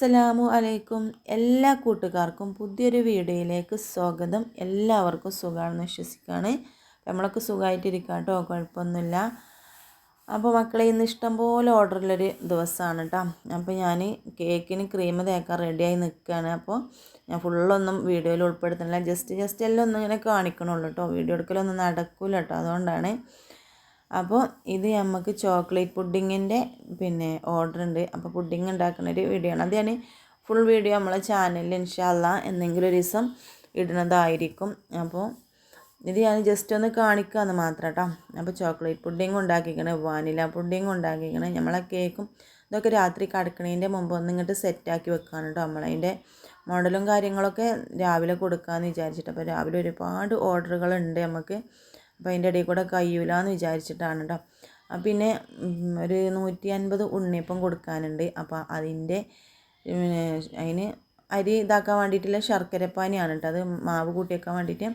അസ്സലാമു അലൈക്കും. എല്ലാ കൂട്ടുകാർക്കും പുതിയൊരു വീഡിയോയിലേക്ക് സ്വാഗതം. എല്ലാവർക്കും സുഖമാണെന്ന് വിശ്വസിക്കുകയാണ്. നമ്മളൊക്കെ സുഖമായിട്ടിരിക്കുക കേട്ടോ കുഴപ്പമൊന്നുമില്ല. അപ്പോൾ മക്കളെ ഇന്ന് ഇഷ്ടംപോലെ ഓർഡറുള്ളൊരു ദിവസമാണ് കേട്ടോ. അപ്പോൾ ഞാൻ കേക്കിന് ക്രീം തേക്കാൻ റെഡിയായി നിൽക്കുകയാണ്. അപ്പോൾ ഞാൻ ഫുള്ളൊന്നും വീഡിയോയിൽ ഉൾപ്പെടുത്തുന്നില്ല. ജസ്റ്റ് ജസ്റ്റ് എല്ലാം ഒന്നും ഇങ്ങനെ കാണിക്കണുള്ളൂ കേട്ടോ. വീഡിയോ എടുക്കലൊന്നും നടക്കില്ല കേട്ടോ. അതുകൊണ്ടാണ് അപ്പോൾ ഇത് നമുക്ക് ചോക്ലേറ്റ് പുഡിങ്ങിന്റെ പിന്നെ ഓർഡർ ഉണ്ട് അപ്പോൾ പുഡിങ് ഉണ്ടാക്കുന്ന ഒരു വീഡിയോ ആണ്. അത് ഞാൻ ഫുൾ വീഡിയോ നമ്മളെ ചാനലിൽ ഇൻഷാല്ല എന്തെങ്കിലും ഒരു ദിവസം ഇടുന്നതായിരിക്കും. അപ്പോൾ ഇത് ഞാൻ ജസ്റ്റ് ഒന്ന് കാണിക്കാമെന്ന് മാത്രം കേട്ടോ അപ്പോൾ ചോക്ലേറ്റ് പുഡിങ് ഉണ്ടാക്കിക്കണേ വാനില പുഡിങ് ഉണ്ടാക്കിക്കണേ നമ്മളെ കേക്കും ഇതൊക്കെ രാത്രി കടക്കണേന്റെ മുമ്പ് ഒന്ന് ഇങ്ങോട്ട് സെറ്റാക്കി വെക്കാണ് കേട്ടോ നമ്മളതിന്റെ മോഡലും കാര്യങ്ങളൊക്കെ രാവിലെ കൊടുക്കാമെന്ന് വിചാരിച്ചിട്ട്. അപ്പോൾ രാവിലെ ഒരുപാട് ഓർഡറുകളുണ്ട് നമുക്ക് അപ്പോൾ അതിന്റെ ഇടയിൽ കൂടെ കഴിയൂല എന്ന് വിചാരിച്ചിട്ടാണ് കേട്ടോ പിന്നെ ഒരു നൂറ്റി അൻപത് ഉണ്ണിയപ്പം കൊടുക്കാനുണ്ട്. അപ്പോൾ അതിന്റെ അതിന് അരി ഇതാക്കാൻ വേണ്ടിയിട്ടുള്ള ശർക്കരപ്പാനിയാണ് കേട്ടോ അത് മാവ് കൂട്ടിയേക്കാൻ വേണ്ടിയിട്ട്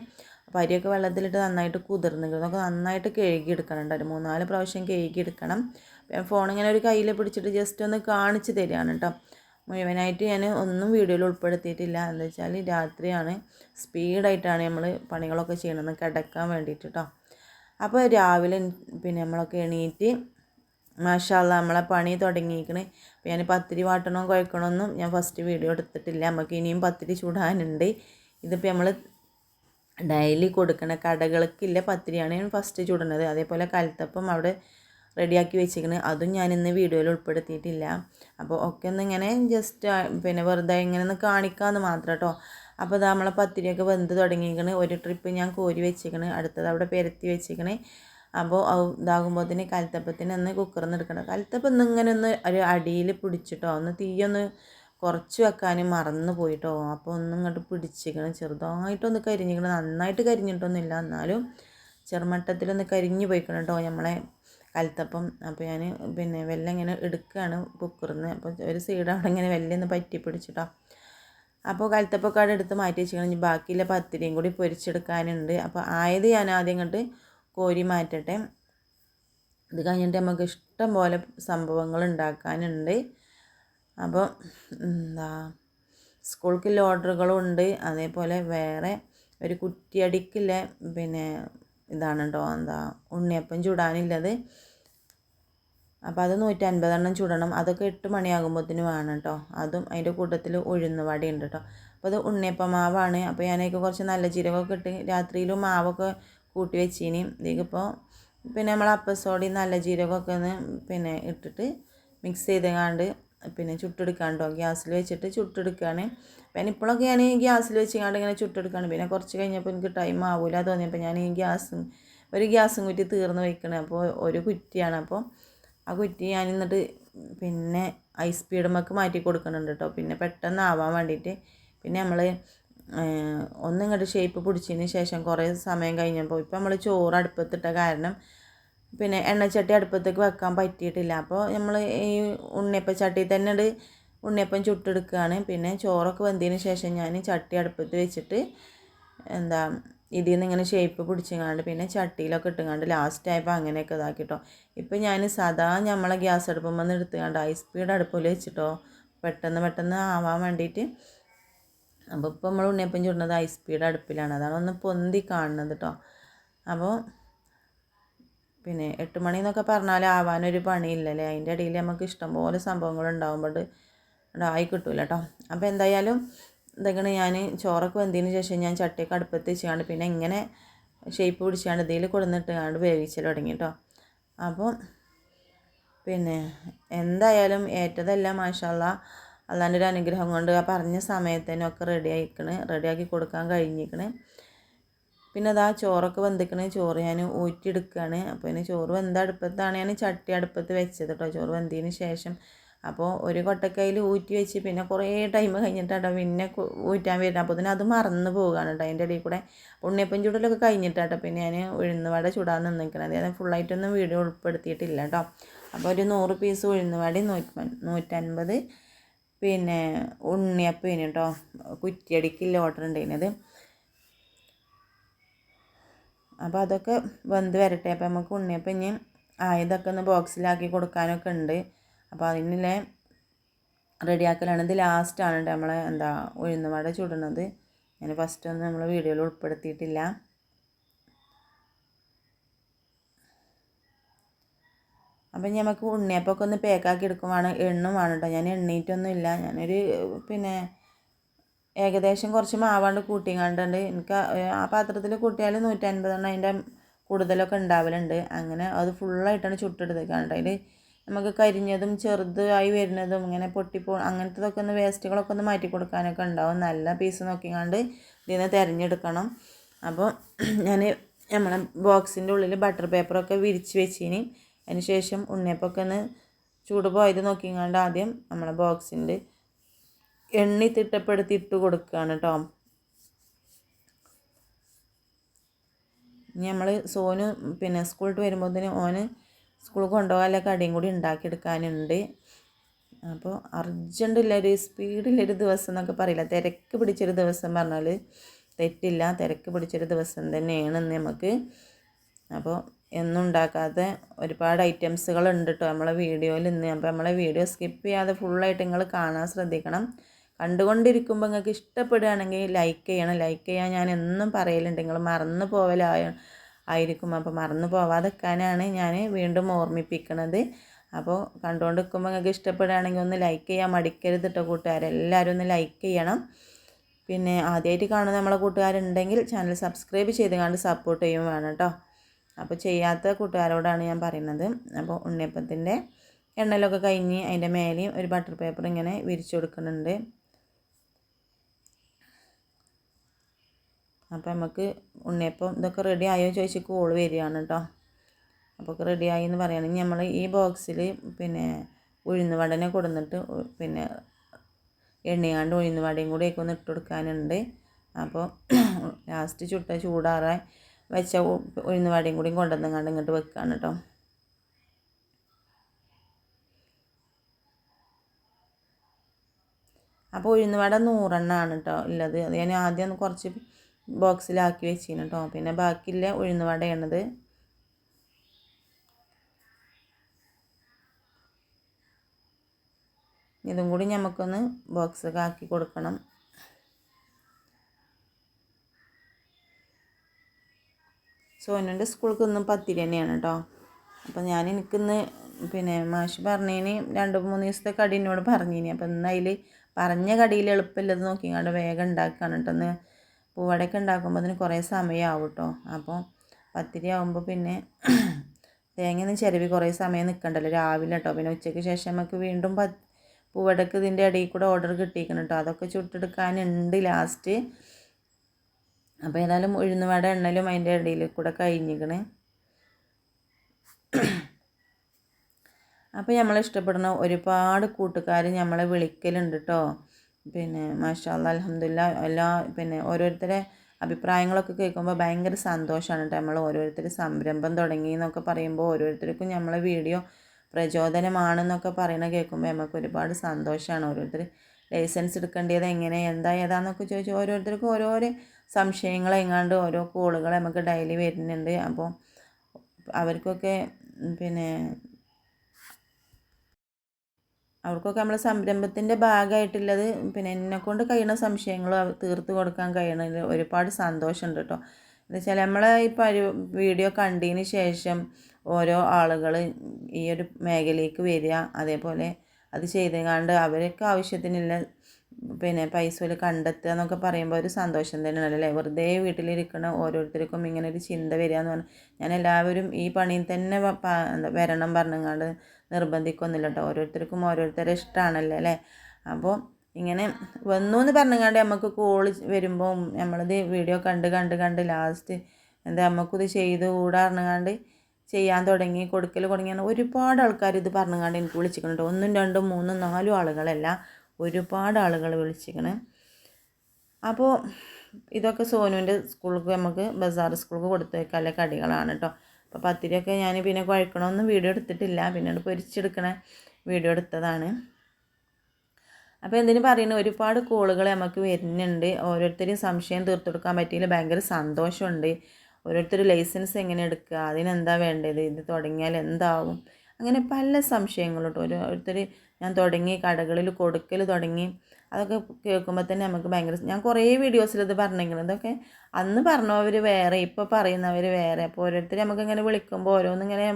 അപ്പോൾ അരിയൊക്കെ വെള്ളത്തിലിട്ട് നന്നായിട്ട് കുതിർന്നിട്ട് അതൊക്കെ നന്നായിട്ട് കഴുകി എടുക്കണം ഒരു മൂന്നാൽ പ്രാവശ്യം കഴുകി എടുക്കണം ഫോൺ ഇങ്ങനെ ഒരു കയ്യിൽ പിടിച്ചിട്ട് ജസ്റ്റ് ഒന്ന് കാണിച്ച് തരികയാണ് കേട്ടോ മുഴുവനായിട്ട് ഞാൻ ഒന്നും വീഡിയോയിൽ ഉൾപ്പെടുത്തിയിട്ടില്ല. എന്താ വെച്ചാൽ രാത്രിയാണ്. സ്പീഡായിട്ടാണ് നമ്മൾ പണികളൊക്കെ ചെയ്യണമെന്ന് കിടക്കാൻ വേണ്ടിയിട്ട് കേട്ടോ അപ്പോൾ രാവിലെ പിന്നെ നമ്മളൊക്കെ എണീറ്റ് മാഷാല്ല നമ്മളെ പണി തുടങ്ങിയിരിക്കണ്. അപ്പോൾ ഞാൻ പത്തിരി വാട്ടണോ കുഴക്കണമെന്നും ഞാൻ ഫസ്റ്റ് വീഡിയോ എടുത്തിട്ടില്ല. നമുക്ക് ഇനിയും പത്തിരി ചൂടാനുണ്ട്. ഇതിപ്പോൾ നമ്മൾ ഡെയിലി കൊടുക്കണ കടകൾക്കില്ല പത്തിരിയാണ് ഞാൻ ഫസ്റ്റ് ചൂടുന്നത് അതേപോലെ കലത്തപ്പം അവിടെ റെഡിയാക്കി വെച്ചിരിക്കുന്നത് അതും ഞാൻ ഇന്ന് വീഡിയോയിൽ ഉൾപ്പെടുത്തിയിട്ടില്ല. അപ്പോൾ ഒക്കെ ഒന്ന് ഇങ്ങനെ ജസ്റ്റ് പിന്നെ വെറുതെ ഇങ്ങനെ ഒന്ന് കാണിക്കാമെന്ന് മാത്രം കേട്ടോ അപ്പോൾ അത് നമ്മളെ പത്തിരിയൊക്കെ വെന്ത് തുടങ്ങിയിരിക്കണ്. ഒരു ട്രിപ്പ് ഞാൻ കോരി വെച്ചിരിക്കണ്. അടുത്തത് അവിടെ പെരത്തി വെച്ചിരിക്കണ്. അപ്പോൾ ഇതാകുമ്പോഴത്തേന് കലത്തപ്പത്തിന് ഒന്ന് കുക്കറിൽ നിന്ന് എടുക്കണം. കലത്തപ്പം ഒന്ന് ഇങ്ങനെ ഒന്ന് ഒരു അടിയിൽ പിടിച്ചിട്ടോ ഒന്ന് തീയൊന്ന് കുറച്ച് വെക്കാനും മറന്നു പോയിട്ടോ അപ്പോൾ ഒന്നും ഇങ്ങോട്ട് പിടിച്ചിരിക്കണം. ചെറുതായിട്ടൊന്ന് കരിഞ്ഞിരിക്കണം. നന്നായിട്ട് കരിഞ്ഞിട്ടൊന്നുമില്ല. എന്നാലും ചെറുമട്ടത്തിലൊന്ന് കരിഞ്ഞു പോയിക്കണം കേട്ടോ നമ്മളെ കലത്തപ്പം. അപ്പോൾ ഞാൻ പിന്നെ വെല്ലം ഇങ്ങനെ എടുക്കുകയാണ് കുക്കറിൽ നിന്ന് അപ്പോൾ ഒരു സൈഡ് അവിടെ ഇങ്ങനെ വെല്ലം ഒന്ന് പറ്റി പിടിച്ചിട്ടോ അപ്പോൾ കലത്തപ്പൊക്കെ എടുത്ത് മാറ്റി വെച്ചിട്ട് ബാക്കിയുള്ള പത്തിരിയും കൂടി പൊരിച്ചെടുക്കാനുണ്ട്. അപ്പോൾ ആയത് ഞാൻ ആദ്യം ഇങ്ങോട്ട് കോരി മാറ്റട്ടെ. ഇത് കഴിഞ്ഞിട്ട് നമുക്ക് ഇഷ്ടം പോലെ സംഭവങ്ങൾ ഉണ്ടാക്കാനുണ്ട്. അപ്പോൾ എന്താ സ്കൂൾക്കുള്ള ഓർഡറുകളും ഉണ്ട്. അതേപോലെ വേറെ ഒരു കുറ്റിയടിക്കില്ല പിന്നെ ഇതാണ് കേട്ടോ എന്താ ഉണ്ണിയപ്പം ചുടാനുള്ളത്. അപ്പോൾ അത് നൂറ്റൻപതെണ്ണം ചുടണം. അതൊക്കെ എട്ട് മണിയാകുമ്പോഴത്തേന് വേണം കേട്ടോ അതും അതിന്റെ കൂട്ടത്തിൽ ഉഴുന്ന് വട ഉണ്ട് കേട്ടോ അപ്പോൾ അത് ഉണ്ണിയപ്പ മാവാണ് അപ്പോൾ ഞാനൊക്കെ കുറച്ച് നല്ല ജീരകമൊക്കെ ഇട്ട് രാത്രിയിൽ മാവൊക്കെ കൂട്ടി വെച്ചിനി. ഇതിപ്പോൾ പിന്നെ നമ്മൾ അപ്പസോടി നല്ല ജീരകമൊക്കെ ഒന്ന് പിന്നെ ഇട്ടിട്ട് മിക്സ് ചെയ്തങ്ങാണ്ട് പിന്നെ ചുട്ടെടുക്കാണ്ടോ ഗ്യാസിൽ വെച്ചിട്ട് ചുട്ടെടുക്കുകയാണ് പിന്നെ ഇപ്പോഴൊക്കെ ഞാൻ ഈ ഗ്യാസിൽ വെച്ചിങ്ങാണ്ട് ഇങ്ങനെ ചുട്ടെടുക്കുകയാണ് പിന്നെ കുറച്ച് കഴിഞ്ഞപ്പോൾ എനിക്ക് ടൈം ആവില്ല തോന്നിയപ്പോൾ ഞാൻ ഈ ഗ്യാസ് ഒരു ഗ്യാസും കുറ്റി തീർന്ന് വയ്ക്കണേ അപ്പോൾ ഒരു കുറ്റിയാണ്. അപ്പോൾ ആ കുറ്റി ഞാൻ എന്നിട്ട് പിന്നെ ഐസ് സ്പീഡുമൊക്കെ മാറ്റി കൊടുക്കുന്നുണ്ട് കേട്ടോ പിന്നെ പെട്ടെന്ന് ആവാൻ വേണ്ടിയിട്ട് പിന്നെ നമ്മൾ ഒന്നിങ്ങോട്ട് ഷേപ്പ് പിടിച്ചതിന് ശേഷം കുറേ സമയം കഴിഞ്ഞപ്പോൾ ഇപ്പോൾ നമ്മൾ ചോറ് അടുപ്പത്തിട്ട കാരണം പിന്നെ എണ്ണച്ചട്ടി അടുപ്പത്തേക്ക് വെക്കാൻ പറ്റിയിട്ടില്ല. അപ്പോൾ നമ്മൾ ഈ ഉണ്ണിയപ്പം ചട്ടി തന്നെ ഉണ്ണിയപ്പം ചുട്ടെടുക്കുകയാണ് പിന്നെ ചോറൊക്കെ വെന്തതിന് ശേഷം ഞാൻ ചട്ടി അടുപ്പത്ത് വെച്ചിട്ട് എന്താ ഇതിൽ നിന്ന് ഇങ്ങനെ ഷേപ്പ് പിടിച്ചങ്ങാണ്ട് പിന്നെ ചട്ടിയിലൊക്കെ ഇട്ടുങ്ങാണ്ട് ലാസ്റ്റ് ആയപ്പോൾ അങ്ങനെയൊക്കെ ഇതാക്കിട്ടോ. ഇപ്പം ഞാൻ സാധാ നമ്മളെ ഗ്യാസ് അടുപ്പം വന്ന് എടുത്തുകൊണ്ട് ഹൈ സ്പീഡ് അടുപ്പിൽ വെച്ചിട്ടോ. പെട്ടെന്ന് പെട്ടെന്ന് ആവാൻ വേണ്ടിയിട്ട് അപ്പോൾ ഇപ്പോൾ നമ്മൾ ഉണ്ണിയപ്പം ചുടുന്നത് ഹൈ സ്പീഡ് അടുപ്പിലാണ്. അതാണ് ഒന്ന് പൊന്തി കാണുന്നത് കേട്ടോ അപ്പോൾ പിന്നെ എട്ട് മണി എന്നൊക്കെ പറഞ്ഞാൽ ആവാനൊരു പണിയില്ലല്ലേ? അതിന്റെ ഇടയിൽ നമുക്ക് ഇഷ്ടംപോലെ സംഭവങ്ങൾ ഉണ്ടാകുമ്പോൾ ആയി കിട്ടൂല കേട്ടോ അപ്പോൾ എന്തായാലും ഇതൊക്കെ ഞാൻ ചോറൊക്കെ വെന്തതിന് ശേഷം ഞാൻ ചട്ടിയൊക്കെ അടുപ്പത്ത് വെച്ചാണ് പിന്നെ ഇങ്ങനെ ഷേപ്പ് പിടിച്ചാണ് ഇതിൽ കൊടുന്നിട്ട് കണ്ട് വേവിച്ചൽ തുടങ്ങി കേട്ടോ അപ്പോൾ പിന്നെ എന്തായാലും ഏറ്റതെല്ലാം മാഷാല്ല അല്ലാണ്ട് ഒരു അനുഗ്രഹം കൊണ്ട് ആ പറഞ്ഞ സമയത്ത് തന്നെ ഒക്കെ റെഡി ആയിക്കണ് റെഡിയാക്കി കൊടുക്കാൻ കഴിഞ്ഞിരിക്കണ് പിന്നെ അതാ ചോറൊക്കെ വെന്തിക്കണ്. ചോറ് ഞാൻ ഊറ്റിയെടുക്കുകയാണ് അപ്പോൾ പിന്നെ ചോറ് വെന്ത അടുപ്പത്താണ് ഞാൻ ചട്ടി അടുപ്പത്ത് വെച്ചത് കേട്ടോ ചോറ് വെന്തതിന് ശേഷം അപ്പോൾ ഒരു കൊട്ടക്കയിൽ ഊറ്റി വെച്ച് പിന്നെ കുറേ ടൈം കഴിഞ്ഞിട്ടാട്ടോ പിന്നെ ഊറ്റാൻ വരുന്നത്. അപ്പോൾ തന്നെ അത് മറന്നു പോവുകയാണ് കേട്ടോ അതിന്റെ ഇടയിൽ കൂടെ. ഉണ്ണിയപ്പം ചൂടലൊക്കെ കഴിഞ്ഞിട്ടാട്ടോ പിന്നെ ഞാൻ ഉഴുന്നുവട ചൂടാൻ നിന്നിരിക്കുന്നത് ഞാൻ ഫുള്ളായിട്ടൊന്നും വീഡിയോ ഉൾപ്പെടുത്തിയിട്ടില്ല കേട്ടോ. അപ്പോൾ ഒരു നൂറ് പീസ് ഉഴുന്നുവട നൂറ്റ നൂറ്റൻപത് പിന്നെ ഉണ്ണിയപ്പം ഇനി കേട്ടോ കുറ്റിയടിക്കില്ല ഓർഡർ ഉണ്ടായിരുന്നത് അപ്പോൾ അതൊക്കെ വെന്ത് വരട്ടെ. അപ്പോൾ നമുക്ക് ഉണ്ണിയപ്പം ഇനി ആയതൊക്കെ ഒന്ന് ബോക്സിലാക്കി കൊടുക്കാനൊക്കെ ഉണ്ട് അപ്പോൾ അതിനുള്ള റെഡിയാക്കലാണ്. ഇത് ലാസ്റ്റാണ് നമ്മളെ എന്താ ഉഴുന്നുവട ചുടുന്നത് ഞാൻ ഫസ്റ്റ് ഒന്നും നമ്മൾ വീഡിയോയിൽ ഉൾപ്പെടുത്തിയിട്ടില്ല. അപ്പം നമുക്ക് ഉണ്ണിയപ്പൊക്കെ ഒന്ന് പേക്കാക്കി എടുക്കുവാണ്. എണ്ണും വേണം കേട്ടോ ഞാൻ എണ്ണീറ്റൊന്നും ഇല്ല. ഞാനൊരു പിന്നെ ഏകദേശം കുറച്ച് മാവാണ്ട് കൂട്ടിങ്ങാണ്ടുണ്ട് എനിക്ക് ആ പാത്രത്തിൽ കൂട്ടിയാൽ നൂറ്റൻപതെണ്ണം അതിന്റെ കൂടുതലൊക്കെ ഉണ്ടാവലുണ്ട്. അങ്ങനെ അത് ഫുള്ളായിട്ടാണ് ചുട്ടെടുത്തേക്കാണ് അതിൽ നമുക്ക് കരിഞ്ഞതും ചെറുതായി വരുന്നതും ഇങ്ങനെ പൊട്ടിപ്പോ അങ്ങനത്തതൊക്കെ ഒന്ന് വേസ്റ്റുകളൊക്കെ ഒന്ന് മാറ്റി കൊടുക്കാനൊക്കെ ഉണ്ടാവും. നല്ല പീസ് നോക്കിങ്ങാണ്ട് ഇതിൽ നിന്ന് തിരഞ്ഞെടുക്കണം. അപ്പോൾ ഞാൻ നമ്മളെ ബോക്സിന്റെ ഉള്ളിൽ ബട്ടർ പേപ്പറൊക്കെ വിരിച്ച് വെച്ചിനി. അതിന് ശേഷം ഉണ്ണിയപ്പൊക്കെ ഒന്ന് ചൂട് പോയത് നോക്കിങ്ങാണ്ട് ആദ്യം നമ്മളെ ബോക്സിന്റെ എണ്ണി തിട്ടപ്പെടുത്തി ഇട്ട് കൊടുക്കുകയാണ് കേട്ടോ ഇനി നമ്മൾ സോനു പിന്നെ സ്കൂളിൽ തന്നെ ഓന് സ്കൂളിൽ കൊണ്ടുപോകാനുള്ള കടിയും കൂടി ഉണ്ടാക്കിയെടുക്കാനുണ്ട്. അപ്പോൾ അർജന്റില്ലൊരു സ്പീഡിലൊരു ദിവസം എന്നൊക്കെ പറയില്ല. തിരക്ക് പിടിച്ചൊരു ദിവസം പറഞ്ഞാൽ തെറ്റില്ല. തിരക്ക് പിടിച്ചൊരു ദിവസം തന്നെയാണ് നമുക്ക് അപ്പോൾ എന്നും ഉണ്ടാക്കാത്ത ഒരുപാട് ഐറ്റംസുകൾ ഉണ്ട് കേട്ടോ നമ്മളെ വീഡിയോയിൽ ഇന്ന്. അപ്പോൾ നമ്മളെ വീഡിയോ സ്കിപ്പ് ചെയ്യാതെ ഫുള്ളായിട്ട് നിങ്ങൾ കാണാൻ ശ്രദ്ധിക്കണം. കണ്ടുകൊണ്ടിരിക്കുമ്പോൾ നിങ്ങൾക്ക് ഇഷ്ടപ്പെടുകയാണെങ്കിൽ ലൈക്ക് ചെയ്യണം. ലൈക്ക് ചെയ്യാൻ ഞാൻ എന്നും പറയലുണ്ട്. നിങ്ങൾ മറന്നു പോവലായ? ആയിരിക്കും. അപ്പോൾ മറന്നു പോവാതെക്കാനാണ് ഞാൻ വീണ്ടും ഓർമ്മിപ്പിക്കുന്നത് അപ്പോൾ കണ്ടുകൊണ്ട് നിൽക്കുമ്പോൾ നിങ്ങൾക്ക് ഇഷ്ടപ്പെടുകയാണെങ്കിൽ ഒന്ന് ലൈക്ക് ചെയ്യാൻ മടിക്കരുത് കേട്ടോ കൂട്ടുകാരെല്ലാവരും ഒന്ന് ലൈക്ക് ചെയ്യണം. പിന്നെ ആദ്യമായിട്ട് കാണുന്ന നമ്മളെ കൂട്ടുകാരുണ്ടെങ്കിൽ ചാനൽ സബ്സ്ക്രൈബ് ചെയ്ത് കണ്ട് സപ്പോർട്ട് ചെയ്യും വേണം കേട്ടോ അപ്പോൾ ചെയ്യാത്ത കൂട്ടുകാരോടാണ് ഞാൻ പറയുന്നത്. അപ്പോൾ ഉണ്ണിയപ്പത്തിന്റെ എണ്ണലൊക്കെ കഴിഞ്ഞ് അതിന്റെ മേലെയും ഒരു ബട്ടർ പേപ്പർ ഇങ്ങനെ വിരിച്ചു കൊടുക്കുന്നുണ്ട്. അപ്പോൾ നമുക്ക് ഉണ്ണിയപ്പം ഇതൊക്കെ റെഡി ആയോ ചോദിച്ച് കോൾ വരികയാണ് കേട്ടോ അപ്പോൾ റെഡി ആയി എന്ന് പറയുകയാണെങ്കിൽ നമ്മൾ ഈ ബോക്സിൽ പിന്നെ ഉഴുന്ന് വടനെ കൊടുന്നിട്ട് പിന്നെ എണ്ണയാണ്ട് ഉഴുന്ന് വടയും കൂടി ഒക്കെ ഒന്ന് ഇട്ട് കൊടുക്കാനുണ്ട്. അപ്പോൾ ലാസ്റ്റ് ചുട്ട ചൂടാറാൻ വെച്ച ഉഴുന്ന് വടയും കൂടി കൊണ്ടുവന്നങ്ങാണ്ട് ഇങ്ങോട്ട് വെക്കുകയാണ് കേട്ടോ അപ്പോൾ ഉഴുന്ന് വട നൂറെണ്ണമാണ് കേട്ടോ ഉള്ളത്. അത് ഞാൻ ആദ്യം കുറച്ച് ബോക്സിലാക്കി വെച്ചിരുന്നു കേട്ടോ പിന്നെ ബാക്കിയില്ല ഉഴുന്ന് വടയാണത്. ഇതും കൂടി നമുക്കൊന്ന് ബോക്സൊക്കെ ആക്കി കൊടുക്കണം. സോനുവിന്റെ സ്കൂൾക്ക് ഇന്നും പത്തിരി തന്നെയാണ് കേട്ടോ അപ്പം ഞാൻ എനിക്കിന്ന് പിന്നെ മാഷ് പറഞ്ഞതിന് രണ്ട് മൂന്ന് ദിവസത്തെ കടി എന്നോട് പറഞ്ഞിനി. അപ്പം ഇന്ന് പറഞ്ഞ കടിയിൽ എളുപ്പമില്ലത് നോക്കിങ്ങാണ്ട് വേഗം ഉണ്ടാക്കുകയാണ് കേട്ടോ പൂവടയൊക്കെ ഉണ്ടാക്കുമ്പോൾ അതിന് കുറേ സമയമാവും കേട്ടോ അപ്പോൾ പത്തിരി ആകുമ്പോൾ പിന്നെ തേങ്ങ ഒന്നും ചിരവി കുറേ സമയം നിൽക്കണ്ടല്ലോ രാവിലെ കേട്ടോ പിന്നെ ഉച്ചയ്ക്ക് ശേഷം നമുക്ക് വീണ്ടും പത്ത് പൂവടക്ക് ഇതിന്റെ ഇടയിൽ കൂടെ ഓർഡർ കിട്ടിയിരിക്കണം കേട്ടോ അതൊക്കെ ചുട്ടെടുക്കാനുണ്ട് ലാസ്റ്റ് അപ്പോൾ ഏതായാലും ഉഴുന്നുവട എണ്ണലും അതിന്റെ ഇടയിൽ കൂടെ കഴിഞ്ഞിരിക്കണ് അപ്പോൾ നമ്മൾ ഇഷ്ടപ്പെടുന്ന ഒരുപാട് കൂട്ടുകാർ നമ്മളെ വിളിക്കലുണ്ട് കേട്ടോ പിന്നെ മാഷാല്ല അലഹമില്ല എല്ലാ പിന്നെ ഓരോരുത്തരെ അഭിപ്രായങ്ങളൊക്കെ കേൾക്കുമ്പോൾ ഭയങ്കര സന്തോഷമാണ് കേട്ടോ നമ്മൾ ഓരോരുത്തർ സംരംഭം തുടങ്ങി എന്നൊക്കെ പറയുമ്പോൾ ഓരോരുത്തർക്കും നമ്മളെ വീഡിയോ പ്രചോദനമാണെന്നൊക്കെ പറയണ കേൾക്കുമ്പോൾ നമുക്ക് ഒരുപാട് സന്തോഷമാണ് ഓരോരുത്തർ ലൈസൻസ് എടുക്കേണ്ടത് എങ്ങനെ എന്താ ഏതാന്നൊക്കെ ചോദിച്ചു ഓരോരുത്തർക്കും ഓരോരോ സംശയങ്ങൾ എങ്ങാണ്ട് ഓരോ കോളുകൾ നമുക്ക് ഡെയിലി വരുന്നുണ്ട്. അപ്പോൾ അവർക്കൊക്കെ പിന്നെ അവർക്കൊക്കെ നമ്മളെ സംരംഭത്തിന്റെ ഭാഗമായിട്ടുള്ളത് പിന്നെ എന്നെക്കൊണ്ട് കഴിയുന്ന സംശയങ്ങൾ തീർത്ത് കൊടുക്കാൻ കഴിയണതിൽ ഒരുപാട് സന്തോഷമുണ്ട് കേട്ടോ. എന്ന് വെച്ചാൽ നമ്മളെ ഈ പരി വീഡിയോ കണ്ടതിന് ശേഷം ഓരോ ആളുകൾ ഈ ഒരു മേഖലയ്ക്ക് വരിക അതേപോലെ അത് ചെയ്തുകൊണ്ട് അവരൊക്കെ ആവശ്യത്തിനുള്ള പിന്നെ പൈസ പോലെ കണ്ടെത്തുക എന്നൊക്കെ പറയുമ്പോൾ ഒരു സന്തോഷം തന്നെയാണ് അല്ലേ? വെറുതെ വീട്ടിലിരിക്കണ ഓരോരുത്തർക്കും ഇങ്ങനെ ഒരു ചിന്ത വരിക എന്ന് പറഞ്ഞാൽ ഞാൻ എല്ലാവരും ഈ പണിയിൽ തന്നെ വരണം പറഞ്ഞങ്ങാണ്ട് നിർബന്ധിക്കൊന്നുമില്ല കേട്ടോ ഓരോരുത്തർക്കും ഓരോരുത്തരെ ഇഷ്ടമാണല്ലോ അല്ലേ? അപ്പോൾ ഇങ്ങനെ വന്നു എന്ന് പറഞ്ഞങ്ങാണ്ട് നമുക്ക് കോൾ വരുമ്പോൾ നമ്മളിത് വീഡിയോ കണ്ട് കണ്ട് കണ്ട് ലാസ്റ്റ് എന്താ നമുക്കിത് ചെയ്ത് കൂടാറിഞ്ഞങ്ങാണ്ട് ചെയ്യാൻ തുടങ്ങി കൊടുക്കൽ തുടങ്ങിയാണ് ഒരുപാട് ആൾക്കാർ ഇത് പറഞ്ഞങ്ങാണ്ട് എനിക്ക് വിളിച്ചിട്ടുണ്ട്. ഒന്നും രണ്ടും മൂന്നും നാലും ആളുകളല്ല ഒരുപാട് ആളുകൾ വിളിച്ചിരിക്കണ്. അപ്പോൾ ഇതൊക്കെ സോനുവിന്റെ സ്കൂൾക്ക് നമുക്ക് ബസാർ സ്കൂൾക്ക് കൊടുത്തേക്കാനുള്ള കടികളാണ് കേട്ടോ. അപ്പോൾ പത്തിരിയൊക്കെ ഞാൻ പിന്നെ കുഴക്കണമെന്ന് വീഡിയോ എടുത്തിട്ടില്ല. പിന്നീട് പൊരിച്ചെടുക്കണ വീഡിയോ എടുത്തതാണ്. അപ്പോൾ എന്തിനു പറയുന്നത് ഒരുപാട് കോളുകൾ നമുക്ക് വരുന്നുണ്ട്. ഓരോരുത്തരും സംശയം തീർത്തു കൊടുക്കാൻ പറ്റിയില്ല. ഭയങ്കര സന്തോഷമുണ്ട്. ഓരോരുത്തർ ലൈസൻസ് എങ്ങനെ എടുക്കുക അതിനെന്താ വേണ്ടത്? ഇത് തുടങ്ങിയാൽ എന്താവും? അങ്ങനെ പല സംശയങ്ങളും ഓരോരുത്തർ ഞാൻ തുടങ്ങി കടകളിൽ കൊടുക്കൽ തുടങ്ങി. അതൊക്കെ കേൾക്കുമ്പോൾ തന്നെ നമുക്ക് ഭയങ്കര ഞാൻ കുറേ വീഡിയോസിൽ ഇത് പറഞ്ഞിരിക്കുന്നത് ഇതൊക്കെ അന്ന് പറഞ്ഞവർ വേറെ ഇപ്പോൾ പറയുന്നവർ വേറെ. അപ്പോൾ ഓരോരുത്തർ നമുക്ക് ഇങ്ങനെ വിളിക്കുമ്പോൾ ഓരോന്നിങ്ങനെ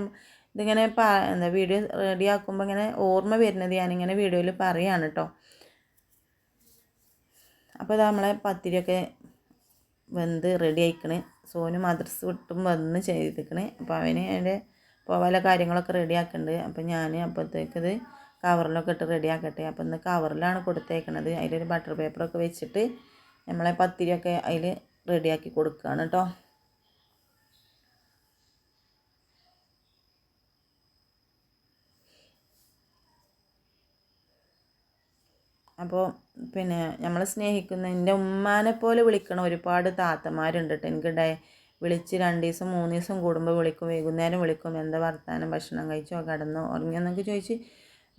ഇതിങ്ങനെ പ എന്താ വീഡിയോ റെഡി ആക്കുമ്പോൾ ഇങ്ങനെ ഓർമ്മ വരുന്നത് ഞാനിങ്ങനെ വീഡിയോയിൽ പറയുകയാണ് കേട്ടോ അപ്പോൾ ഇത് നമ്മളെ പത്തിരിയൊക്കെ വെന്ത് റെഡി ആയിക്കണ്. സോനു മദ്രസ് വിട്ടും വന്ന് ചെയ്തിരിക്കണേ അപ്പോൾ അവന് അതിന്റെ പോവാല കാര്യങ്ങളൊക്കെ റെഡി ആക്കുന്നുണ്ട് അപ്പോൾ ഞാൻ അപ്പോഴത്തേക്കത് കവറിലൊക്കെ ഇട്ട് റെഡി ആക്കട്ടെ അപ്പോൾ ഇന്ന് കവറിലാണ് കൊടുത്തേക്കണത്. അതിലൊരു ബട്ടർ പേപ്പറൊക്കെ വെച്ചിട്ട് നമ്മളെ പത്തിരിയൊക്കെ അതിൽ റെഡിയാക്കി കൊടുക്കുകയാണ് കേട്ടോ അപ്പോൾ പിന്നെ നമ്മൾ സ്നേഹിക്കുന്ന എന്റെ ഉമ്മാനെ പോലെ വിളിക്കണ ഒരുപാട് താത്തമാരുണ്ട് കേട്ടോ എനിക്കുണ്ടായി വിളിച്ച് രണ്ട് ദിവസം മൂന്ന് ദിവസം കൂടുമ്പോൾ വിളിക്കും. വൈകുന്നേരം വിളിക്കും. എന്താ വർത്താനം? ഭക്ഷണം കഴിച്ചോ? കിടന്നോ? ഉറങ്ങിയെന്നൊക്കെ ചോദിച്ച്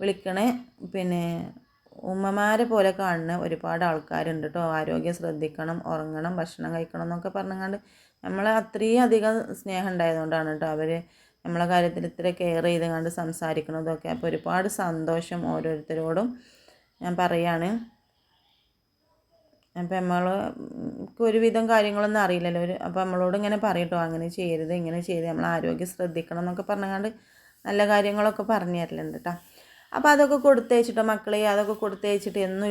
വിളിക്കണേ. പിന്നെ ഉമ്മമാരെ പോലെ കാണുന്ന ഒരുപാട് ആൾക്കാരുണ്ട് കേട്ടോ ആരോഗ്യം ശ്രദ്ധിക്കണം ഉറങ്ങണം ഭക്ഷണം കഴിക്കണം എന്നൊക്കെ പറഞ്ഞുകൊണ്ട് നമ്മൾ അത്രയും അധികം സ്നേഹം ഉണ്ടായതുകൊണ്ടാണ് കേട്ടോ അവർ നമ്മളെ കാര്യത്തിൽ ഇത്ര കെയർ ചെയ്ത് കണ്ട് സംസാരിക്കുന്നതൊക്കെ അപ്പോൾ ഒരുപാട് സന്തോഷം ഓരോരുത്തരോടും ഞാൻ പറയാണ്. അപ്പം നമ്മൾ ഒരുവിധം കാര്യങ്ങളൊന്നും അറിയില്ലല്ലോ. ഒരു അപ്പോൾ നമ്മളോട് ഇങ്ങനെ പറയട്ടോ അങ്ങനെ ചെയ്യരുത് ഇങ്ങനെ ചെയ്ത് നമ്മൾ ആരോഗ്യം ശ്രദ്ധിക്കണം എന്നൊക്കെ പറഞ്ഞുകൊണ്ട് നല്ല കാര്യങ്ങളൊക്കെ പറഞ്ഞു തരലുണ്ട് കേട്ടോ അപ്പോൾ അതൊക്കെ കൊടുത്തയച്ചിട്ടോ മക്കളെ അതൊക്കെ കൊടുത്തയച്ചിട്ട് എന്നും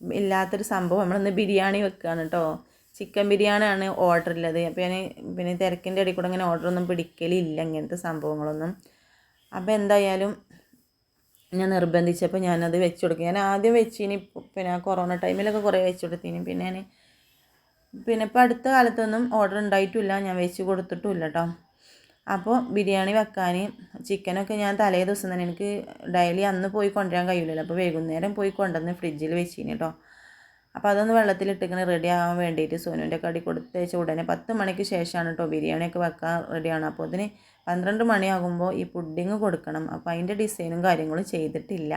ഇല്ലാത്തൊരു സംഭവം. നമ്മളിന്ന് ബിരിയാണി വെക്കുകയാണ് കേട്ടോ ചിക്കൻ ബിരിയാണിയാണ് ഓർഡർ ഉള്ളത് അപ്പോൾ ഞാൻ പിന്നെ തിരക്കിന്റെ ഇടയിൽ കൂടെ ഇങ്ങനെ ഓർഡറൊന്നും പിടിക്കലില്ല ഇങ്ങനത്തെ സംഭവങ്ങളൊന്നും. അപ്പോൾ എന്തായാലും ഞാൻ നിർബന്ധിച്ചപ്പോൾ ഞാനത് വെച്ച് കൊടുക്കും. ഞാൻ ആദ്യം വെച്ചിനി പിന്നെ കൊറോണ ടൈമിലൊക്കെ കുറേ വെച്ച് കൊടുത്തിന്. പിന്നെ ഞാൻ പിന്നെ ഇപ്പോൾ അടുത്ത കാലത്തൊന്നും ഓർഡർ ഉണ്ടായിട്ടില്ല. ഞാൻ വെച്ച് കൊടുത്തിട്ടുമില്ല കേട്ടോ അപ്പോൾ ബിരിയാണി വെക്കാൻ ചിക്കനൊക്കെ ഞാൻ തലേ ദിവസം തന്നെ എനിക്ക് ഡെയിലി അന്ന് പോയി കൊണ്ടുവരാൻ കഴിയില്ലല്ലോ അപ്പോൾ വൈകുന്നേരം പോയി കൊണ്ടുവന്ന് ഫ്രിഡ്ജിൽ വെച്ചിന് കേട്ടോ അപ്പോൾ അതൊന്ന് വെള്ളത്തിലിട്ടിങ്ങനെ റെഡി ആവാൻ വേണ്ടിയിട്ട് സോനുവിന്റെ കടി കൊടുത്തേച്ച ഉടനെ പത്ത് മണിക്ക് ശേഷമാണ് കേട്ടോ ബിരിയാണിയൊക്കെ വെക്കാൻ റെഡിയാണ് അപ്പോൾ അതിന് പന്ത്രണ്ട് മണിയാകുമ്പോൾ ഈ പുഡിങ് കൊടുക്കണം. അപ്പോൾ അതിന്റെ ഡിസൈനും കാര്യങ്ങളും ചെയ്തിട്ടില്ല.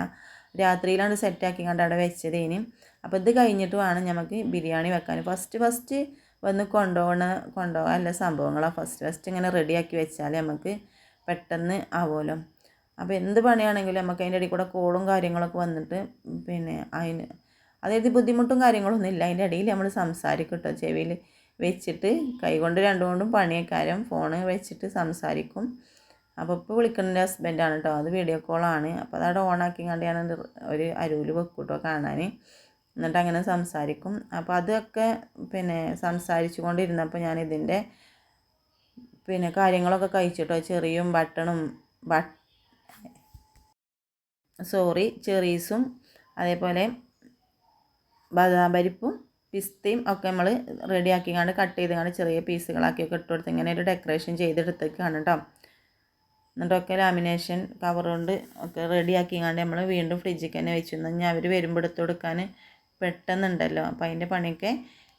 രാത്രിയിലാണ് സെറ്റാക്കി കണ്ട് അവിടെ വെച്ചതേനും. അപ്പോൾ ഇത് കഴിഞ്ഞിട്ട് വേണം നമുക്ക് ബിരിയാണി വെക്കാൻ ഫസ്റ്റ് ഫസ്റ്റ് വന്ന് കൊണ്ടുപോകണ കൊണ്ടുപോകാൻ എല്ലാ സംഭവങ്ങളാണ് ഫസ്റ്റ് ഫസ്റ്റ് ഇങ്ങനെ റെഡിയാക്കി വെച്ചാൽ നമുക്ക് പെട്ടെന്ന് ആവുമല്ലോ അപ്പോൾ എന്ത് പണിയാണെങ്കിലും നമുക്ക് അതിന്റെ ഇടയിൽ കൂടെ കോളും കാര്യങ്ങളൊക്കെ വന്നിട്ട് പിന്നെ അതിന് അതായത് ബുദ്ധിമുട്ടും കാര്യങ്ങളൊന്നും ഇല്ല. അതിന്റെ ഇടയിൽ നമ്മൾ സംസാരിക്കും കേട്ടോ ചെവിയിൽ വെച്ചിട്ട് കൈകൊണ്ട് രണ്ടുകൊണ്ടും പണിയക്കാരം. ഫോണ് വെച്ചിട്ട് സംസാരിക്കും. അപ്പോൾ ഇപ്പോൾ വിളിക്കുന്ന ഹസ്ബൻഡാണ് കേട്ടോ അത് വീഡിയോ കോളാണ് അപ്പോൾ അതവിടെ ഓണാക്കി കണ്ട് ഞാൻ ഒരു അരുവിൽ വെക്കും കേട്ടോ കാണാൻ എന്നിട്ട് അങ്ങനെ സംസാരിക്കും. അപ്പോൾ അതൊക്കെ പിന്നെ സംസാരിച്ചു കൊണ്ടിരുന്നപ്പോൾ ഞാൻ ഇതിന്റെ പിന്നെ കാര്യങ്ങളൊക്കെ കഴിച്ചിട്ടോ ചെറിയും ബട്ടണും ബട്ട് സോറി ചെറീസും അതേപോലെ ബദാം പരിപ്പും പിസ്തയും ഒക്കെ നമ്മൾ റെഡിയാക്കി കണ്ട് കട്ട് ചെയ്ത് കണ്ട് ചെറിയ പീസുകളാക്കിയൊക്കെ ഇട്ട് കൊടുത്ത് ഇങ്ങനെ ഒരു ഡെക്കറേഷൻ ചെയ്തെടുത്തേക്കാണ് കേട്ടോ എന്നിട്ടൊക്കെ ലാമിനേഷൻ കവർ കൊണ്ട് ഒക്കെ റെഡിയാക്കി കണ്ട് നമ്മൾ വീണ്ടും ഫ്രിഡ്ജിൽ തന്നെ വെച്ചു ഞാൻ അവർ വരുമ്പോൾ എടുത്ത് കൊടുക്കാൻ പെട്ടെന്നുണ്ടല്ലോ. അപ്പോൾ അതിന്റെ പണിയൊക്കെ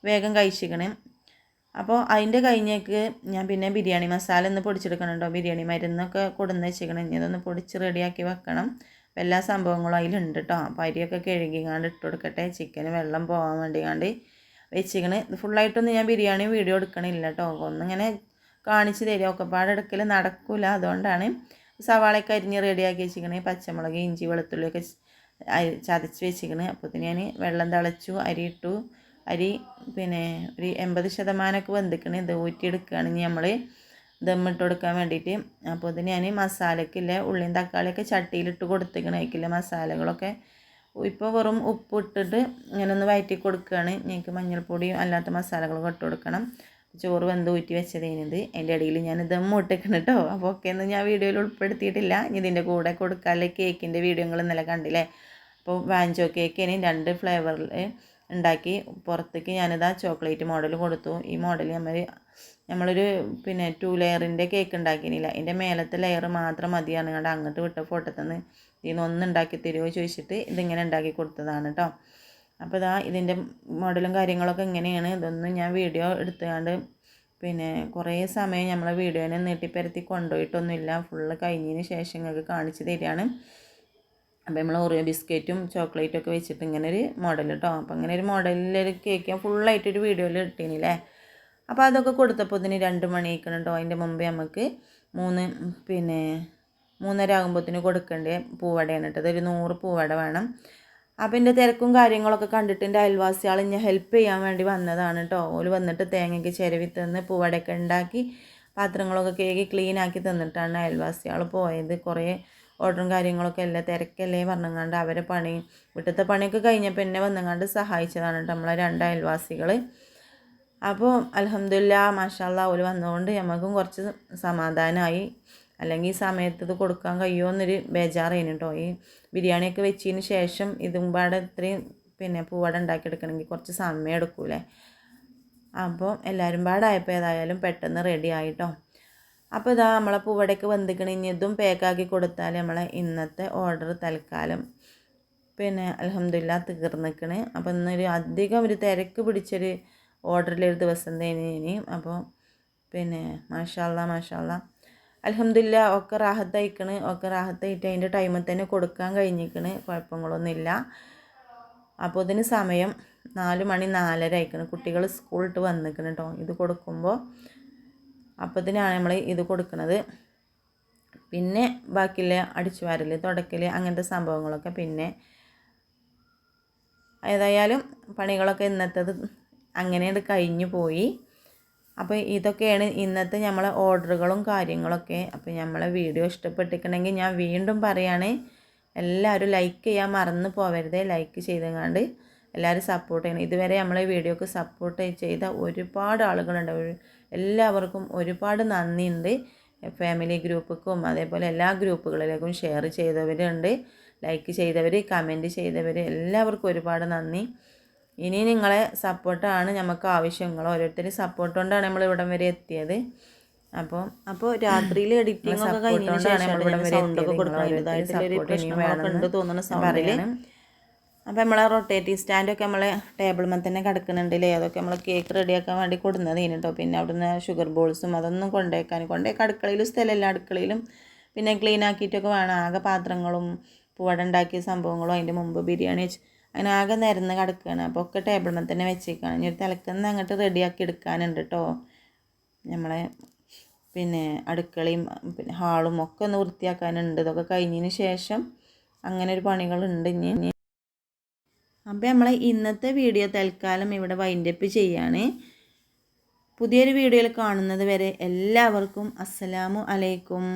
വേഗം കഴിച്ചിക്കണേ. അപ്പോൾ അതിന്റെ കഴിഞ്ഞേക്ക് ഞാൻ പിന്നെ ബിരിയാണി മസാല ഒന്ന് പൊടിച്ചെടുക്കണം കേട്ടോ ബിരിയാണി മരുന്നൊക്കെ കൊടുന്ന് വെച്ചിരിക്കണം ഇനി അതൊന്ന് പൊടിച്ച് റെഡിയാക്കി വെക്കണം. അപ്പോൾ എല്ലാ സംഭവങ്ങളും അതിലുണ്ട് കേട്ടോ അപ്പോൾ അരിയൊക്കെ കഴുകിങ്ങാണ്ട് ഇട്ട് കൊടുക്കട്ടെ. ചിക്കന് വെള്ളം പോകാൻ വേണ്ടിങ്ങാണ്ട് ഇത് ഫുള്ളായിട്ടൊന്നും ഞാൻ ബിരിയാണി വീഡിയോ എടുക്കണില്ല കേട്ടോ ഒന്നിങ്ങനെ കാണിച്ച് തരിക. ഒക്കെ പാടെടുക്കൽ നടക്കില്ല അതുകൊണ്ടാണ് സവാളയൊക്കെ അരിഞ്ഞ് റെഡിയാക്കി വെച്ചിരിക്കണേ പച്ചമുളക് ഇഞ്ചി വെളുത്തുള്ളിയൊക്കെ ചതച്ച് വെച്ചിരിക്കുന്നത് അപ്പോൾ ഞാൻ വെള്ളം തിളച്ചു അരി ഇട്ടു. അരി പിന്നെ ഒരു എൺപത് ശതമാനമൊക്കെ വെന്തിക്കണേ. ഇത് ഊറ്റിയെടുക്കുകയാണ് നമ്മൾ ദമ്മിട്ട് കൊടുക്കാൻ വേണ്ടിയിട്ട്. അപ്പോൾ ഇത് ഞാൻ മസാലക്കില്ല ഉള്ളിയും തക്കാളിയൊക്കെ ചട്ടിയിലിട്ട് കൊടുത്തേക്കണ. അതിക്കില്ല മസാലകളൊക്കെ. ഇപ്പോൾ വെറും ഉപ്പ് ഇട്ടിട്ട് ഇങ്ങനെ ഒന്ന് വയറ്റി കൊടുക്കുകയാണ് ഞങ്ങൾക്ക് മഞ്ഞൾപ്പൊടിയും അല്ലാത്ത മസാലകളൊക്കെ ഇട്ട് കൊടുക്കണം. ചോറ് വെന്ത് ഊറ്റി വെച്ചതേനിത്. അതിന്റെ ഇടയിൽ ഞാൻ ദം ഇട്ടേക്കണം കേട്ടോ അപ്പോൾ ഒക്കെ ഒന്നും ഞാൻ വീഡിയോയിൽ ഉൾപ്പെടുത്തിയിട്ടില്ല. ഇനി ഇതിന്റെ കൂടെ കൊടുക്കാനുള്ള കേക്കിന്റെ വീഡിയോകൾ ഇന്നലെ കണ്ടില്ലേ? അപ്പോൾ വാഞ്ചോ കേക്കിന് രണ്ട് ഫ്ലേവറിൽ ഉണ്ടാക്കി പുറത്തേക്ക് ഞാനിതാ ചോക്ലേറ്റ് മോഡൽ കൊടുത്തു. ഈ മോഡൽ നമ്മൾ നമ്മളൊരു പിന്നെ ടു ലെയറിന്റെ കേക്ക് ഉണ്ടാക്കിയില്ല അതിന്റെ മേലത്തെ ലെയർ മാത്രം മതിയാണ്. കണ്ട് അങ്ങോട്ട് വിട്ട ഫോട്ടത്തിൽ നിന്ന് ഇതിൽ ഒന്ന് ഉണ്ടാക്കി തരുമോ ചോദിച്ചിട്ട് ഇതിങ്ങനെ ഉണ്ടാക്കി കൊടുത്തതാണ് കേട്ടോ അപ്പോൾ ഇതാ ഇതിന്റെ മോഡലും കാര്യങ്ങളൊക്കെ ഇങ്ങനെയാണ്. ഇതൊന്നും ഞാൻ വീഡിയോ എടുത്തുകൊണ്ട് പിന്നെ കുറേ സമയം നമ്മളെ വീഡിയോനെ നീട്ടിപ്പരത്തി കൊണ്ടുപോയിട്ടൊന്നുമില്ല. ഫുള്ള് കഴിഞ്ഞതിന് ശേഷം നിങ്ങൾക്ക് കാണിച്ചു തരികയാണ്. അപ്പോൾ നമ്മൾ ഓറിയോ ബിസ്ക്കറ്റും ചോക്ലേറ്റും ഒക്കെ വെച്ചിട്ട് ഇങ്ങനെ ഒരു മോഡൽ കേട്ടോ അപ്പോൾ അങ്ങനെ ഒരു മോഡലിൽ കേക്ക് ഞാൻ ഫുള്ളായിട്ടൊരു വീഡിയോയിൽ ഇട്ടീനില്ലേ അപ്പോൾ അതൊക്കെ കൊടുത്തപ്പോൾ ഇതിന് രണ്ട് മണി ആയിക്കണം കേട്ടോ അതിന്റെ മുമ്പേ നമുക്ക് മൂന്ന് പിന്നെ മൂന്നര ആകുമ്പോഴത്തേന് കൊടുക്കേണ്ട പൂവടയാണ് കേട്ടോ ഒരു നൂറ് പൂവട വേണം. അപ്പം എന്റെ തിരക്കും കാര്യങ്ങളൊക്കെ കണ്ടിട്ട് എന്റെ അയൽവാസികൾ ഞാൻ ഹെൽപ്പ് ചെയ്യാൻ വേണ്ടി വന്നതാണ് കേട്ടോ ഓൽ വന്നിട്ട് തേങ്ങയ്ക്ക് ചിരവി തന്ന് പൂവടയൊക്കെ ഉണ്ടാക്കി പാത്രങ്ങളൊക്കെ കേക്ക് ക്ലീൻ ആക്കി തന്നിട്ടാണ് അയൽവാസികൾ പോയത്. കുറേ ഓർഡറും കാര്യങ്ങളൊക്കെ എല്ലാം തിരക്കല്ലേ പറഞ്ഞങ്ങാണ്ട് അവരെ പണി വീട്ടിലത്തെ പണിയൊക്കെ കഴിഞ്ഞപ്പോൾ എന്നെ വന്നങ്ങാണ്ട് സഹായിച്ചതാണ് കേട്ടോ നമ്മളെ രണ്ട് അയൽവാസികൾ അപ്പോൾ അലഹമില്ല മാഷാല്ല ഓൽ വന്നതുകൊണ്ട് നമുക്കും കുറച്ച് സമാധാനമായി അല്ലെങ്കിൽ ഈ സമയത്ത് ഇത് കൊടുക്കാൻ കഴിയുമോ എന്നൊരു ബേജാറായിരുന്നു കേട്ടോ ഈ ബിരിയാണിയൊക്കെ വെച്ചതിന് ശേഷം ഇതും ഇത്രയും പിന്നെ പൂവട ഉണ്ടാക്കിയെടുക്കണമെങ്കിൽ കുറച്ച് സമയം എടുക്കൂലേ? അപ്പോൾ എല്ലാവരും പാടായപ്പോൾ ഏതായാലും പെട്ടെന്ന് റെഡി ആയിട്ടോ. അപ്പോൾ ഇതാ നമ്മളെ പൂവടയ്ക്ക് വന്നിക്കണ ഇനി ഇതും പാക്കാക്കി കൊടുത്താൽ നമ്മളെ ഇന്നത്തെ ഓർഡർ തൽക്കാലം. പിന്നെ അലഹമില്ല തീർന്നിക്കണേ. അപ്പോൾ ഇന്നൊരു അധികം ഒരു തിരക്ക് പിടിച്ചൊരു ഓർഡറിലൊരു ദിവസം തന്നെ ഇനി അപ്പോൾ പിന്നെ മാഷാല്ല മാഷാല്ല അലഹമില്ല ഒക്കെ റാഹത്തയക്കണ് ഒക്കെ റാഹത്തായിട്ട് അതിന്റെ ടൈമിൽ തന്നെ കൊടുക്കാൻ കഴിഞ്ഞിരിക്കണ് കുഴപ്പങ്ങളൊന്നുമില്ല. അപ്പോൾ ഇതിന് സമയം നാല് മണി നാലര ആയിക്കണ്. കുട്ടികൾ സ്കൂളിട്ട് വന്നിരിക്കണം കേട്ടോ ഇത് കൊടുക്കുമ്പോൾ അപ്പോൾ ഇതിനാണ് നമ്മൾ ഇത് കൊടുക്കുന്നത് പിന്നെ ബാക്കിയുള്ള അടിച്ചു വാരൽ തുടക്കൽ അങ്ങനത്തെ സംഭവങ്ങളൊക്കെ പിന്നെ ഏതായാലും പണികളൊക്കെ ഇന്നത്തേത് അങ്ങനെ കഴിഞ്ഞു പോയി. അപ്പോൾ ഇതൊക്കെയാണ് ഇന്നത്തെ നമ്മളെ ഓർഡറുകളും കാര്യങ്ങളൊക്കെ. അപ്പോൾ നമ്മളെ വീഡിയോ ഇഷ്ടപ്പെട്ടിട്ടുണ്ടെങ്കിൽ ഞാൻ വീണ്ടും പറയുകയാണ് എല്ലാവരും ലൈക്ക് ചെയ്യാൻ മറന്നു പോവരുത്. ലൈക്ക് ചെയ്തങ്ങാണ്ട് എല്ലാവരും സപ്പോർട്ട് ചെയ്യണം. ഇതുവരെ നമ്മളെ വീഡിയോക്ക് സപ്പോർട്ട് ചെയ്ത ഒരുപാട് ആളുകളുണ്ട്. എല്ലാവർക്കും ഒരുപാട് നന്ദിയുണ്ട്. ഫാമിലി ഗ്രൂപ്പുക്കും അതേപോലെ എല്ലാ ഗ്രൂപ്പുകളിലേക്കും ഷെയർ ചെയ്തവരുണ്ട്. ലൈക്ക് ചെയ്തവർ കമന്റ് ചെയ്തവർ എല്ലാവർക്കും ഒരുപാട് നന്ദി. ഇനി നിങ്ങളെ സപ്പോർട്ടാണ് നമുക്ക് ആവശ്യം നിങ്ങൾ ഓരോരുത്തരും സപ്പോർട്ട് കൊണ്ടാണ് നമ്മൾ ഇവിടം വരെ എത്തിയത്. അപ്പോൾ അപ്പോൾ രാത്രിയിൽ എഡിറ്റിംഗ് ഒക്കെ നമ്മൾ ഇവിടെ വരെ അപ്പോൾ നമ്മളെ റൊട്ടേറ്റീവ് സ്റ്റാൻഡൊക്കെ നമ്മളെ ടേബിൾമേ തന്നെ കിടക്കുന്നുണ്ടല്ലേ? അതൊക്കെ നമ്മൾ കേക്ക് റെഡിയാക്കാൻ വേണ്ടി കൊടുക്കുന്നത് കേട്ടോ പിന്നെ അവിടുന്ന് ഷുഗർ ബോൾസും അതൊന്നും കൊണ്ടുവയ്ക്കാൻ കൊണ്ടുപോയി അടുക്കളയിലും സ്ഥലമല്ല. അടുക്കളയിലും പിന്നെ ക്ലീൻ ആക്കിയിട്ടൊക്കെ വേണം. ആകെ പാത്രങ്ങളും പൂവട ഉണ്ടാക്കിയ സംഭവങ്ങളും അതിന്റെ മുമ്പ് ബിരിയാണി അങ്ങനെ ആകെ നിരന്ന് കിടക്കുകയാണ് അപ്പോൾ ഒക്കെ ടേബിൾമേ തന്നെ വെച്ചേക്കാണ്. ഇനി ഒരു തിളക്കുന്ന അങ്ങോട്ട് റെഡിയാക്കി എടുക്കാനുണ്ട് കേട്ടോ നമ്മളെ പിന്നെ അടുക്കളയും പിന്നെ ഹാളും ഒക്കെ ഒന്ന് വൃത്തിയാക്കാനുണ്ട്. ഇതൊക്കെ കഴിഞ്ഞതിന് ശേഷം അങ്ങനെ ഒരു പണികളുണ്ട് ഇനി. അപ്പോൾ നമ്മളെ ഇന്നത്തെ വീഡിയോ തൽക്കാലം ഇവിടെ വൈൻഡപ്പ് ചെയ്യാണ്. പുതിയൊരു വീഡിയോയിൽ കാണുന്നത് വരെ എല്ലാവർക്കും അസ്സലാമു അലൈക്കും.